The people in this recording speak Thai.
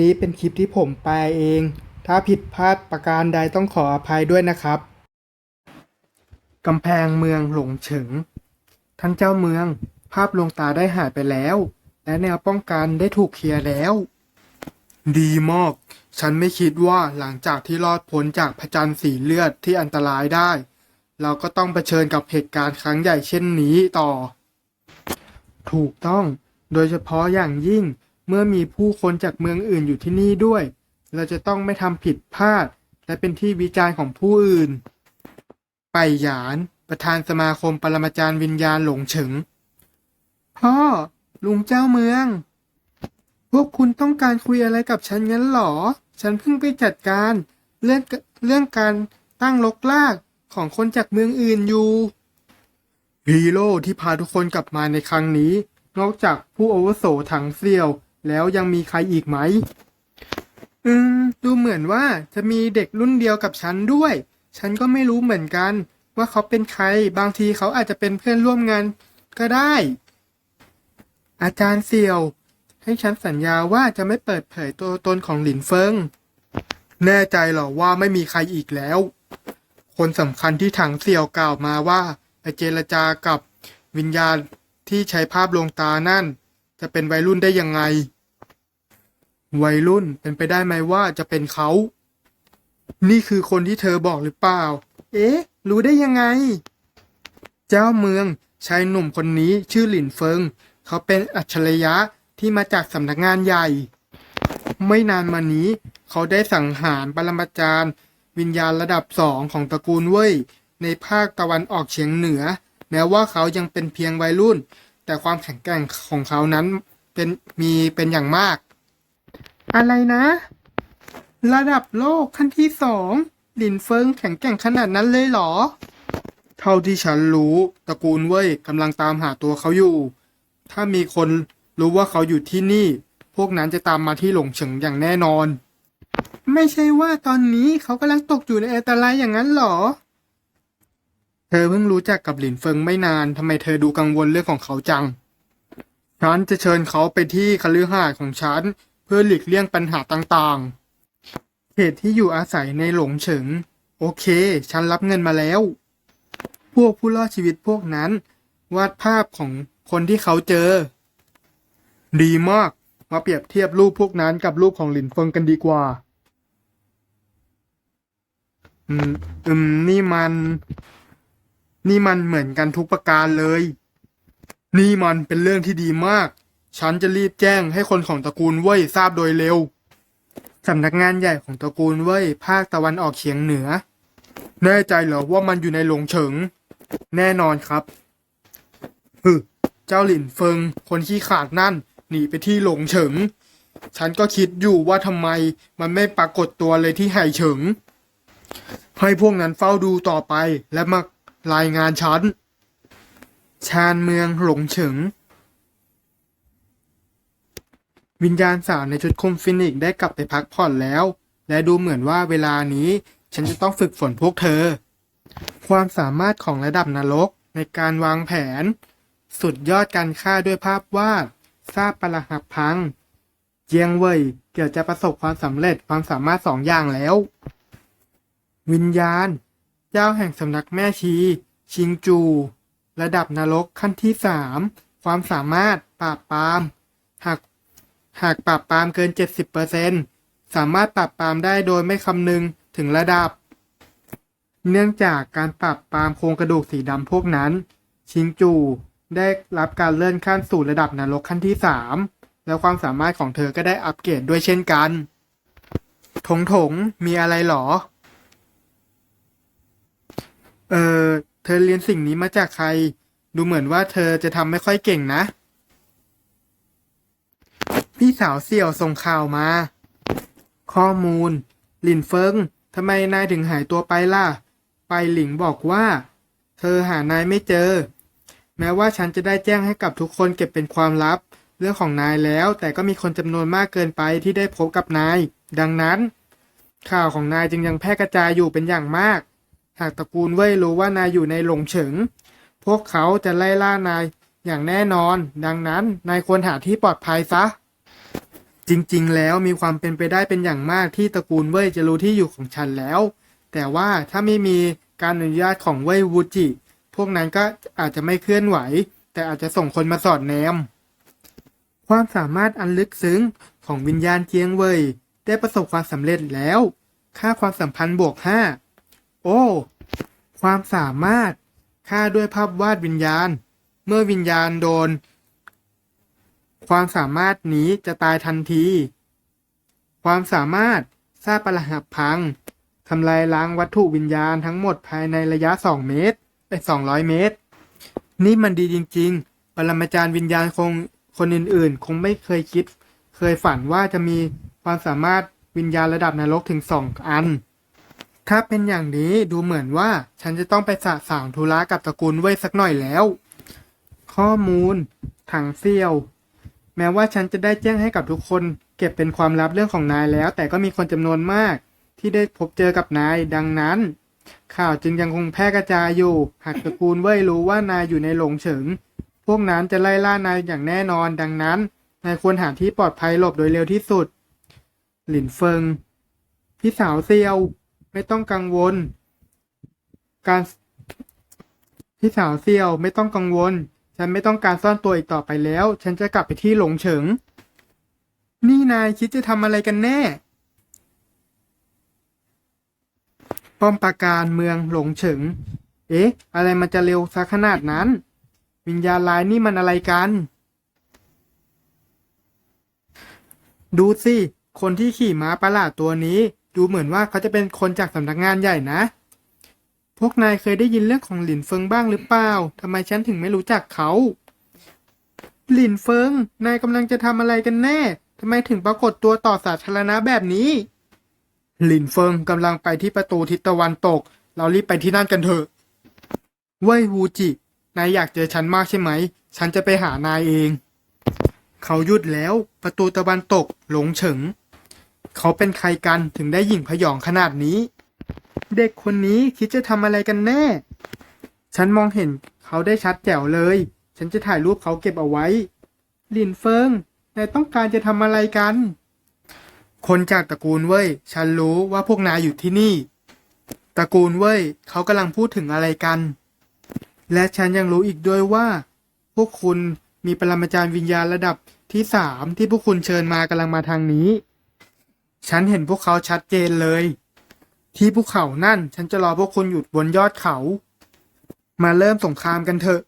นี้เป็นคลิปที่ผมแปลเอง ถ้าผิดพลาดประการใดต้องขออภัยด้วยนะครับ กำแพงเมืองหลงเฉิง ท่านเจ้าเมือง ภาพลวงตาได้หายไปแล้ว และแนวป้องกันได้ถูกเคลียร์แล้ว ดีมาก ฉันไม่คิดว่าหลังจากที่รอดพ้นจากพระจันทร์สีเลือดที่อันตรายได้ เราก็ต้องเผชิญกับเหตุการณ์ครั้งใหญ่เช่นนี้ต่อ ถูกต้อง โดยเฉพาะอย่างยิ่ง เมื่อมีผู้คนจากเมืองอื่นอยู่ที่นี่ด้วย เราจะต้องไม่ทำผิดพลาด และเป็นที่วิจารณ์ของผู้อื่น ไปหยาน ประธานสมาคมปรมาจารย์วิญญาณหลงเฉิง พ่อ ลุงเจ้าเมือง พวกคุณต้องการคุยอะไรกับฉันงั้นหรอ ฉันเพิ่งไปจัดการเรื่องเรื่องการตั้งลกลากของคนจากเมืองอื่นอยู่ฮีโร่ที่พาทุกคนกลับมาในครั้งนี้ นอกจากผู้อวโสถังเซียว แล้วยังมีใครอีกไหม อืม ดูเหมือนว่าจะมีเด็กรุ่นเดียวกับฉันด้วย ฉันก็ไม่รู้เหมือนกัน ว่าเขาเป็นใคร บางทีเขาอาจจะเป็นเพื่อนร่วมงานก็ได้ อาจารย์เสี่ยว ให้ฉันสัญญาว่าจะไม่เปิดเผยตัวตนของหลินเฟิง แน่ใจเหรอว่าไม่มีใครอีกแล้ว คนสำคัญที่ถังเสี่ยวกล่าวมาว่าไปเจรจากับวิญญาณที่ใช้ภาพลวงตานั่น จะเป็นวัยรุ่นได้ยังไง วัยรุ่นเป็นไปได้ไหมว่าจะเป็นเขา นี่คือคนที่เธอบอกหรือเปล่า เอ๊ะ รู้ได้ยังไง เจ้าเมืองชายหนุ่มคนนี้ชื่อหลินเฟิง เขาเป็นอัจฉริยะที่มาจากสำนักงานใหญ่ ไม่นานมานี้ เขาได้สังหารปรมาจารย์วิญญาณระดับสองของตระกูลเว่ยในภาคตะวันออกเฉียงเหนือ แม้ว่าเขายังเป็นเพียงวัยรุ่น แต่ความแข็งแกร่งของเขานั้นเป็นมีเป็นอย่างมาก อะไรนะ ระดับโลกขั้นที่สองหลินเฟิงแข็งแกร่งขนาดนั้นเลยเหรอ เท่าที่ฉันรู้ตระกูลเว่ยกำลังตามหาตัวเขาอยู่ ถ้ามีคนรู้ว่าเขาอยู่ที่นี่ พวกนั้นจะตามมาที่หลงเฉิงอย่างแน่นอน ไม่ใช่ว่าตอนนี้เขากำลังตกอยู่ในอันตรายอย่างนั้นเหรอ เธอเพิ่งรู้จักกับหลินเฟิงไม่นานทำไมเธอดูกังวลเรื่องของเขาจัง ฉันจะเชิญเขาไปที่คฤหาสน์ของฉัน เพื่อหลีกเลี่ยงปัญหาต่างๆ เขตที่อยู่อาศัยในหลงเฉิง โอเค ฉันรับเงินมาแล้ว พวกผู้รอดชีวิตพวกนั้น วาดภาพของคนที่เขาเจอ ดีมาก มาเปรียบเทียบรูปพวกนั้นกับรูปของหลินเฟิงกันดีกว่า อืม อืม นี่มัน นี่มันเหมือนกันทุกประการเลย นี่มันเป็นเรื่องที่ดีมาก ฉันจะรีบแจ้งให้คนของตระกูลเว่ยทราบโดยเร็ว สำนักงานใหญ่ของตระกูลเว่ยภาคตะวันออกเฉียงเหนือ แน่ใจเหรอว่ามันอยู่ในหลงเฉิง แน่นอนครับฮึเจ้าหลินเฟิง คนขี้ขาดนั่นหนีไปที่หลงเฉิง ฉันก็คิดอยู่ว่าทำไมมันไม่ปรากฏตัวเลยที่ไห่เฉิง ให้พวกนั้นเฝ้าดูต่อไปและมา รายงานฉันชานเมืองหลงเฉิง วิญญาณสาวในชุดคุมฟินิกได้กลับไปพักผ่อนแล้ว และดูเหมือนว่าเวลานี้ฉันจะต้องฝึกฝนพวกเธอ ความสามารถของระดับนรกในการวางแผน สุดยอดการฆ่าด้วยภาพวาดซาบปรักหักพัง เจียงเว่ยเกี่ยวจะประสบความสำเร็จความสามารถสองอย่างแล้ว วิญญาณ เจ้าแห่งสำนักแม่ชี ชิงจู ระดับนรกขั้นที่สามความสามารถปราบปราม หากหากปราบปรามเกิน 70%สามารถปราบปรามได้โดยไม่คำนึงถึงระดับ เนื่องจากการปราบปรามโครงกระดูกสีดำพวกนั้น ชิงจูได้รับการเลื่อนขั้นสู่ระดับนรกขั้นที่สามแล้วความสามารถของเธอก็ได้อัปเกรดด้วยเช่นกัน ถงถงมีอะไรหรอ เออเธอเรียนสิ่งนี้มาจากใคร ดูเหมือนว่าเธอจะทำไม่ค่อยเก่งนะ พี่สาวเสี่ยวส่งข่าวมา ข้อมูล หลินเฟิงทำไมนายถึงหายตัวไปล่ะ ไปหลิงบอกว่า เธอหานายไม่เจอ แม้ว่าฉันจะได้แจ้งให้กับทุกคนเก็บเป็นความลับ เรื่องของนายแล้ว แต่ก็มีคนจำนวนมากเกินไปที่ได้พบกับนาย ดังนั้น ข่าวของนายจึงยังแพร่กระจายอยู่เป็นอย่างมาก หากตระกูลเว่ยรู้ว่านายอยู่ในหลงเฉิง พวกเขาจะไล่ล่านายอย่างแน่นอน ดังนั้นนายควรหาที่ปลอดภัยซะ จริงๆ แล้วมีความเป็นไปได้เป็นอย่างมากที่ตระกูลเว่ยจะรู้ที่อยู่ของฉันแล้ว แต่ว่าถ้าไม่มีการอนุญาตของเว่ยวูจิ พวกนั้นก็อาจจะไม่เคลื่อนไหว แต่อาจจะส่งคนมาสอดแนม ความสามารถอันลึกซึ้งของวิญญาณเจียงเว่ยได้ประสบความสำเร็จแล้ว ค่าความสัมพันธ์บวกห้า โอ้ ความสามารถค่าด้วยภาพวาดวิญญาณ เมื่อวิญญาณโดน ความสามารถนี้จะตายทันที ความสามารถสร้างประหับพังทำลายล้างวัตถุวิญญาณทั้งหมดภายในระยะ 2 เมตรไป200 เมตร นี่มันดีจริง ๆ ปรมาจารย์วิญญาณคงคนอื่นๆ คงไม่เคยคิด เคยฝันว่าจะมีความสามารถวิญญาณระดับนรกถึงสองอัน ถ้าเป็นอย่างนี้ดูเหมือนว่าฉันจะต้องไปสะสางธุระกับตระกูลเว่ยสักหน่อยแล้ว ข้อมูล ถังเซียว แม้ว่าฉันจะได้แจ้งให้กับทุกคน เก็บเป็นความลับเรื่องของนายแล้ว แต่ก็มีคนจำนวนมาก ที่ได้พบเจอกับนายดังนั้น ข่าวจึงยังคงแพร่กระจายอยู่ หากตระกูลเว่ยรู้ว่านายอยู่ในหลงเฉิง พวกนั้นจะไล่ล่านายอย่างแน่นอนดังนั้นนายควรหาที่ปลอดภัยหลบโดยเร็วที่สุด หลินเฟิงพี่สาวเซียว ไม่ต้องกังวล การพี่สาวเซียวไม่ต้องกังวล ฉันไม่ต้องการซ่อนตัวอีกต่อไปแล้ว ฉันจะกลับไปที่หลงเฉิง นี่นายคิดจะทำอะไรกันแน่ ป้อมปราการเมืองหลงเฉิง เอ๊ะ อะไรมันจะเร็วซะขนาดนั้น วิญญาณร้ายนี่มันอะไรกัน ดูสิ คนที่ขี่ม้าประหลาดตัวนี้ ดูเหมือนว่าเขาจะเป็นคนจากสำนักงานใหญ่นะ พวกนายเคยได้ยินเรื่องของหลินเฟิงบ้างหรือเปล่าทำไมฉันถึงไม่รู้จักเขา หลินเฟิง นายกำลังจะทำอะไรกันแน่ทำไมถึงปรากฏตัวต่อสาธารณะแบบนี้ หลินเฟิงกำลังไปที่ประตูทิศตะวันตก เรารีบไปที่นั่นกันเถอะ เว่ยฮูจิ นายอยากเจอฉันมากใช่ไหม ฉันจะไปหานายเอง เขาหยุดแล้ว ประตูตะวันตก หลงเฉิง เขาเป็นใครกันถึงได้หยิ่งพยองขนาดนี้ เด็กคนนี้คิดจะทำอะไรกันแน่ ฉันมองเห็นเขาได้ชัดแจ๋วเลย ฉันจะถ่ายรูปเขาเก็บเอาไว้ ลินเฟิงนายต้องการจะทำอะไรกัน คนจากตระกูลเว่ยฉันรู้ว่าพวกนายอยู่ที่นี่ ตระกูลเว่ยเขากำลังพูดถึงอะไรกัน และฉันยังรู้อีกด้วยว่า พวกคุณมีปรมาจารย์วิญญาณระดับที่สามที่พวกคุณเชิญมากำลังมาทางนี้ ฉันเห็นพวกเขาชัดเจนเลย ที่ภูเขานั่น ฉันจะรอพวกคุณอยู่บนยอดเขา มาเริ่มสงครามกันเถอะ